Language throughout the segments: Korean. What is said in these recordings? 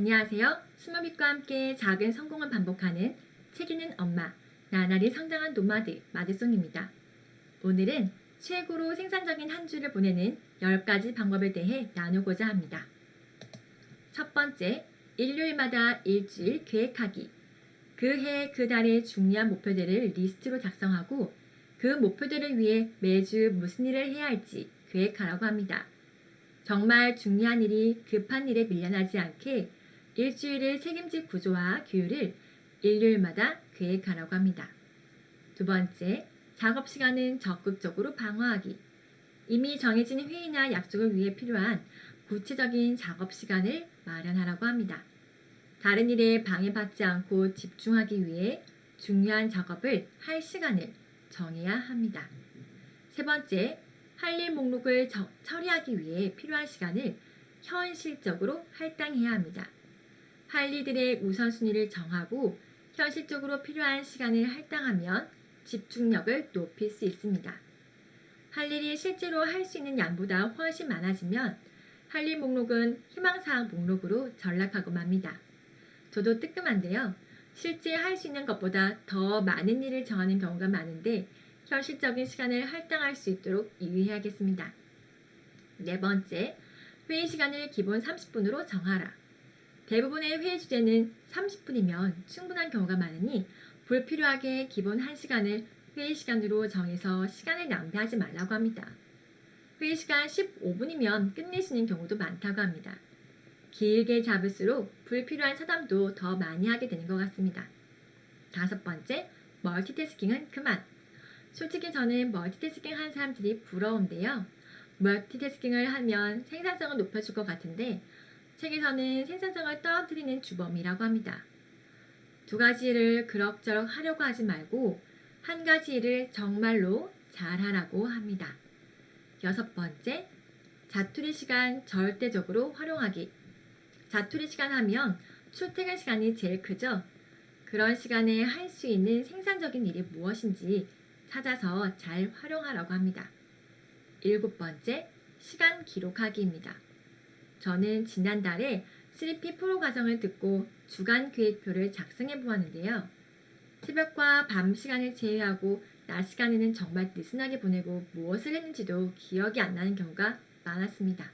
안녕하세요. 스모빗과 함께 작은 성공을 반복하는 책 읽는 엄마, 나날이 성장한 노마드, 마드송입니다. 오늘은 최고로 생산적인 한 주를 보내는 10가지 방법에 대해 나누고자 합니다. 첫 번째, 일요일마다 일주일 계획하기. 그 해, 그 달의 중요한 목표들을 리스트로 작성하고 그 목표들을 위해 매주 무슨 일을 해야 할지 계획하라고 합니다. 정말 중요한 일이 급한 일에 밀려나지 않게 일주일을 책임질 구조와 규율을 일요일마다 계획하라고 합니다. 두 번째, 작업 시간은 적극적으로 방어하기. 이미 정해진 회의나 약속을 위해 필요한 구체적인 작업 시간을 마련하라고 합니다. 다른 일에 방해받지 않고 집중하기 위해 중요한 작업을 할 시간을 정해야 합니다. 세 번째, 할 일 목록을 저- 처리하기 위해 필요한 시간을 현실적으로 할당해야 합니다. 할 일들의 우선순위를 정하고 현실적으로 필요한 시간을 할당하면 집중력을 높일 수 있습니다. 할 일이 실제로 할 수 있는 양보다 훨씬 많아지면 할 일 목록은 희망사항 목록으로 전락하고 맙니다. 저도 뜨끔한데요. 실제 할 수 있는 것보다 더 많은 일을 정하는 경우가 많은데 현실적인 시간을 할당할 수 있도록 유의해야겠습니다. 네 번째, 회의 시간을 기본 30분으로 정하라. 대부분의 회의 주제는 30분이면 충분한 경우가 많으니 불필요하게 기본 1시간을 회의 시간으로 정해서 시간을 낭비하지 말라고 합니다. 회의 시간 15분이면 끝낼 수 있는 경우도 많다고 합니다. 길게 잡을수록 불필요한 차담도 더 많이 하게 되는 것 같습니다. 다섯 번째, 멀티태스킹은 그만. 솔직히 저는 멀티태스킹 하는 사람들이 부러운데요. 멀티태스킹을 하면 생산성은 높아질 것 같은데 책에서는 생산성을 떨어뜨리는 주범이라고 합니다. 두 가지 일을 그럭저럭 하려고 하지 말고 한 가지 일을 정말로 잘하라고 합니다. 여섯 번째, 자투리 시간 절대적으로 활용하기. 자투리 시간 하면 출퇴근 시간이 제일 크죠? 그런 시간에 할 수 있는 생산적인 일이 무엇인지 찾아서 잘 활용하라고 합니다. 일곱 번째, 시간 기록하기입니다. 저는 지난달에 3P 프로 과정을 듣고 주간 계획표를 작성해 보았는데요. 새벽과 밤 시간을 제외하고 낮 시간에는 정말 느슨하게 보내고 무엇을 했는지도 기억이 안 나는 경우가 많았습니다.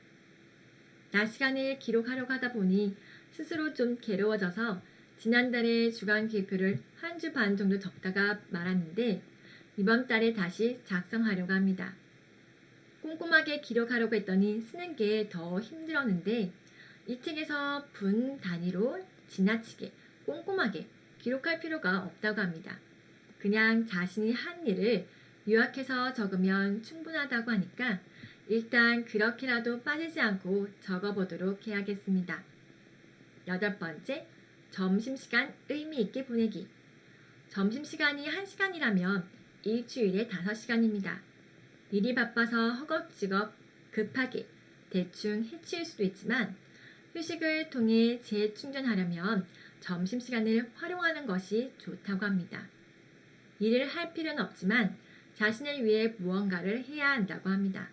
낮 시간을 기록하려고 하다 보니 스스로 좀 괴로워져서 지난달에 주간 계획표를 한 주 반 정도 적다가 말았는데 이번 달에 다시 작성하려고 합니다. 꼼꼼하게 기록하려고 했더니 쓰는 게 더 힘들었는데 이 책에서 분 단위로 지나치게 꼼꼼하게 기록할 필요가 없다고 합니다. 그냥 자신이 한 일을 요약해서 적으면 충분하다고 하니까 일단 그렇게라도 빠지지 않고 적어보도록 해야겠습니다. 여덟 번째, 점심시간 의미 있게 보내기. 점심시간이 1시간이라면 일주일에 5시간입니다. 일이 바빠서 허겁지겁 급하게 대충 해치울 수도 있지만 휴식을 통해 재충전하려면 점심시간을 활용하는 것이 좋다고 합니다. 일을 할 필요는 없지만 자신을 위해 무언가를 해야 한다고 합니다.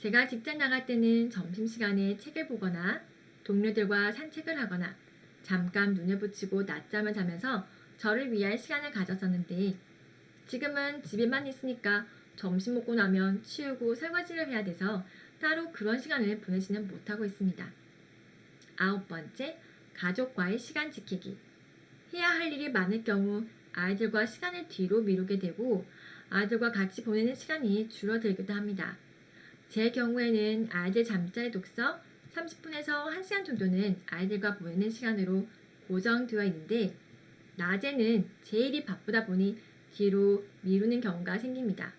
제가 직장 나갈 때는 점심시간에 책을 보거나 동료들과 산책을 하거나 잠깐 눈을 붙이고 낮잠을 자면서 저를 위한 시간을 가졌었는데 지금은 집에만 있으니까 점심 먹고 나면 치우고 설거지를 해야 돼서 따로 그런 시간을 보내지는 못하고 있습니다. 아홉 번째, 가족과의 시간 지키기. 해야 할 일이 많을 경우 아이들과 시간을 뒤로 미루게 되고 아이들과 같이 보내는 시간이 줄어들기도 합니다. 제 경우에는 아이들 잠자리 독서 30분에서 1시간 정도는 아이들과 보내는 시간으로 고정되어 있는데 낮에는 제 일이 바쁘다 보니 뒤로 미루는 경우가 생깁니다.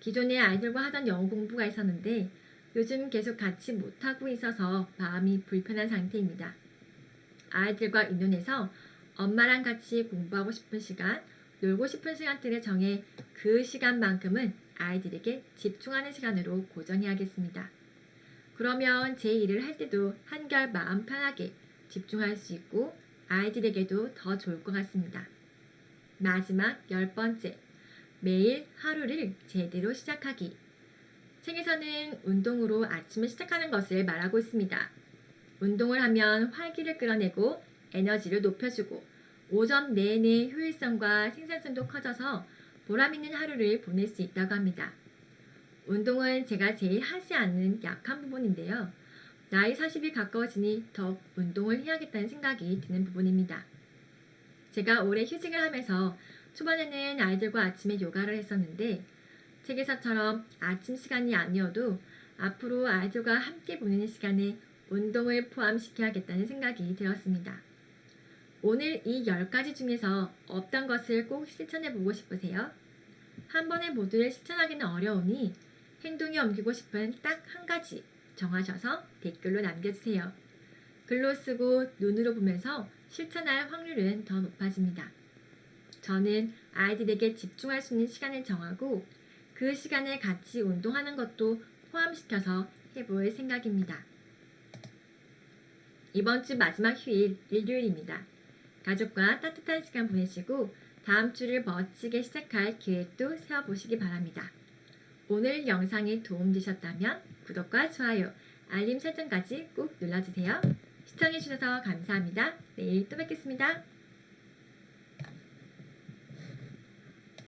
기존에 아이들과 하던 영어 공부가 있었는데 요즘 계속 같이 못하고 있어서 마음이 불편한 상태입니다. 아이들과 의논해서 엄마랑 같이 공부하고 싶은 시간, 놀고 싶은 시간대를 정해 그 시간만큼은 아이들에게 집중하는 시간으로 고정해야겠습니다. 그러면 제 일을 할 때도 한결 마음 편하게 집중할 수 있고 아이들에게도 더 좋을 것 같습니다. 마지막 열 번째, 매일 하루를 제대로 시작하기. 책에서는 운동으로 아침을 시작하는 것을 말하고 있습니다. 운동을 하면 활기를 끌어내고 에너지를 높여주고 오전 내내 효율성과 생산성도 커져서 보람 있는 하루를 보낼 수 있다고 합니다. 운동은 제가 제일 하지 않는 약한 부분인데요. 나이 40이 가까워지니 더욱 운동을 해야겠다는 생각이 드는 부분입니다. 제가 올해 휴직을 하면서 초반에는 아이들과 아침에 요가를 했었는데 책에서처럼 아침 시간이 아니어도 앞으로 아이들과 함께 보내는 시간에 운동을 포함시켜야겠다는 생각이 들었습니다. 오늘 이 10가지 중에서 어떤 것을 꼭 실천해 보고 싶으세요? 한 번에 모두를 실천하기는 어려우니 행동에 옮기고 싶은 딱 한 가지 정하셔서 댓글로 남겨주세요. 글로 쓰고 눈으로 보면서 실천할 확률은 더 높아집니다. 저는 아이들에게 집중할 수 있는 시간을 정하고 그 시간에 같이 운동하는 것도 포함시켜서 해볼 생각입니다. 이번 주 마지막 휴일 일요일입니다. 가족과 따뜻한 시간 보내시고 다음 주를 멋지게 시작할 계획도 세워보시기 바랍니다. 오늘 영상이 도움되셨다면 구독과 좋아요, 알림 설정까지 꼭 눌러주세요. 시청해주셔서 감사합니다. 내일 또 뵙겠습니다.